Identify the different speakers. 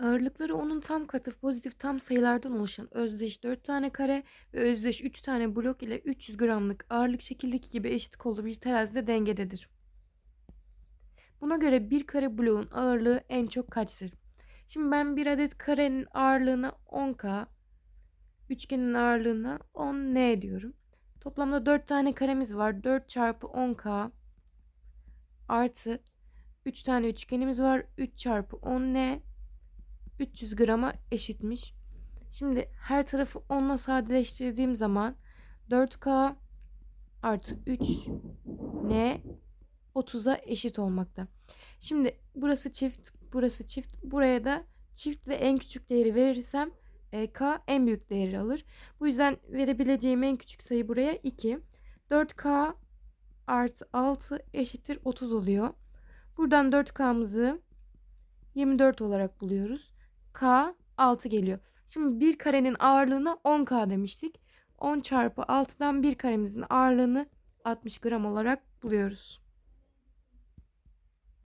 Speaker 1: Ağırlıkları onun tam katı pozitif tam sayılardan oluşan özdeş 4 tane kare ve özdeş 3 tane blok ile 300 gramlık ağırlık şekildeki gibi eşit kollu bir terazide dengededir. Buna göre bir kare bloğun ağırlığı en çok kaçtır? Şimdi ben bir adet karenin ağırlığına 10K, üçgenin ağırlığına 10N diyorum. Toplamda 4 tane karemiz var. 4 çarpı 10K artı 3 tane üçgenimiz var. 3 çarpı 10N 300 grama eşitmiş. Şimdi her tarafı 10 ile sadeleştirdiğim zaman 4K artı 3 N 30'a eşit olmakta. Şimdi burası çift, burası çift. Buraya da çift ve en küçük değeri verirsem e, K en büyük değeri alır. Bu yüzden verebileceğim en küçük sayı buraya 2. 4K artı 6 eşittir 30 oluyor. Buradan 4K'mızı 24 olarak buluyoruz. K 6 geliyor. Şimdi bir karenin ağırlığına 10K demiştik. 10 çarpı 6'dan bir karemizin ağırlığını 60 gram olarak buluyoruz.